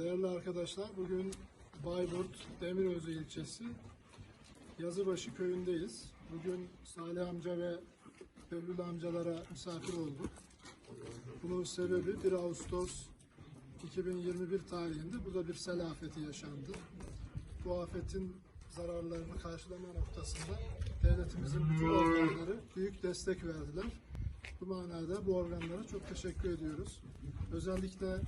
Değerli arkadaşlar, bugün Bayburt Demirözü ilçesi Yazıbaşı köyündeyiz. Bugün Salih amca ve Behlül amcalara misafir olduk. Bunun sebebi 1 Ağustos 2021 tarihinde burada bir sel afeti yaşandı. Bu afetin zararlarını karşılama noktasında devletimizin bütün organları büyük destek verdiler. Bu manada bu organlara çok teşekkür ediyoruz. Özellikle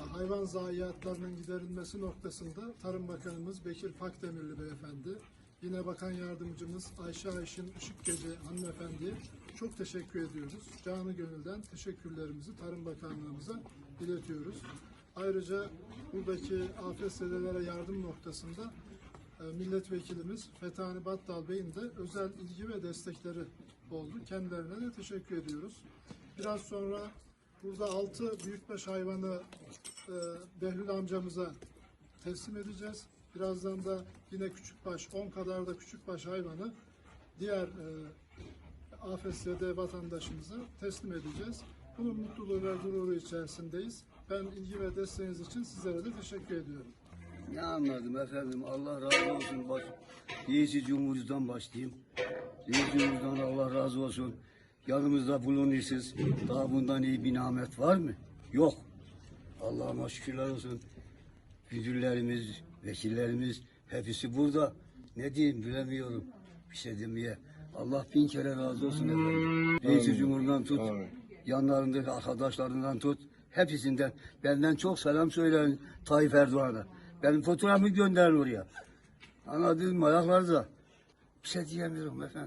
hayvan zayiatlarının giderilmesi noktasında Tarım Bakanımız Bekir Pakdemirli Beyefendi, yine Bakan Yardımcımız Ayşe Ayşin Işıkgece Hanımefendi'ye çok teşekkür ediyoruz. Canı gönülden teşekkürlerimizi Tarım Bakanlığımıza iletiyoruz. Ayrıca buradaki afetzedelere yardım noktasında e, milletvekilimiz Fethani Battal Bey'in de özel ilgi ve destekleri oldu. Kendilerine de teşekkür ediyoruz. Biraz sonra burada altı büyükbaş hayvanı e, Behlül amcamıza teslim edeceğiz. Birazdan da yine küçükbaş, 10 kadar da küçükbaş hayvanı diğer e, afetzede vatandaşımıza teslim edeceğiz. Bunun mutluluğu ve gururu içerisindeyiz. Ben ilgi ve desteğiniz için sizlere de teşekkür ediyorum. Ne anladım efendim Allah razı olsun. Bak, Reisi Cumhur'dan başlayayım. Reisi Cumhur'dan Allah razı olsun. Yanımızda bulunuyorsunuz. Daha bundan iyi bir nimet var mı? Yok. Allah'ıma şükürler olsun. Müdürlerimiz, vekillerimiz hepsi burada. Ne diyeyim bilemiyorum. Bir şey demeye. Allah bin kere razı olsun efendim. Reisi Cumhur'dan tut. Yanlarındaki arkadaşlarından tut. Hepsinden benden çok selam söyleyin Tayyip Erdoğan'a. Benim fotoğrafımı gönderin oraya. Anladın mı? Ayaklarda. Bir şey diyemiyorum efendim.